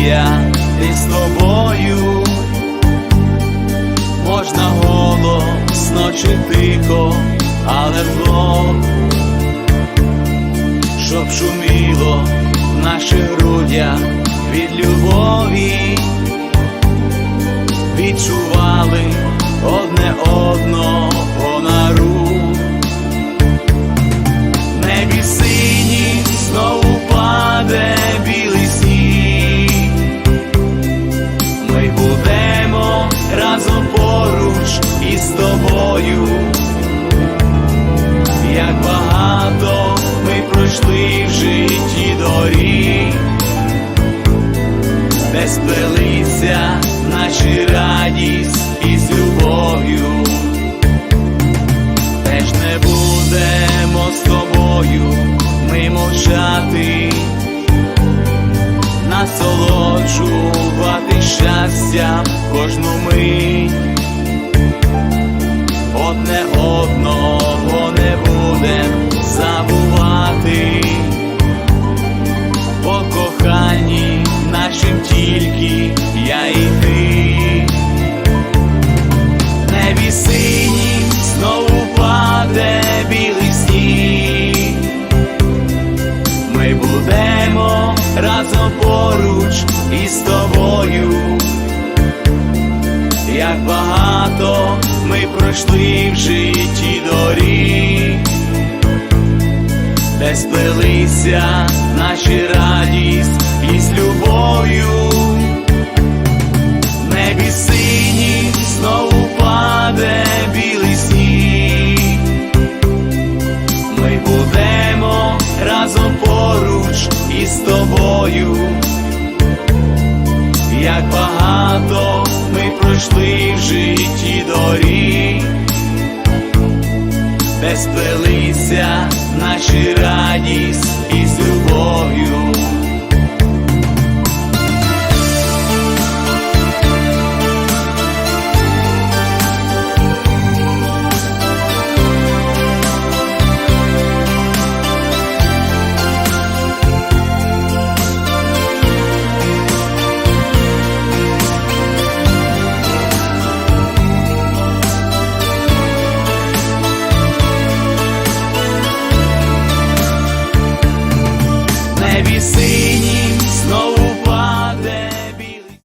мрія, ти з тобою, можна голосно чи тихо, але вдвох, щоб шуміло в наших грудях від любові, відчували одне одного сплелися наші радість із любов'ю. Теж не будемо з тобою ми мовчати, насолоджувати щастям кожну мить, одне будемо разом поруч із тобою. Як багато ми пройшли в житті доріг, де сплелися наші радість із любов'ю пройшли в житті доріг, де сплелися наші радість із любов'ю.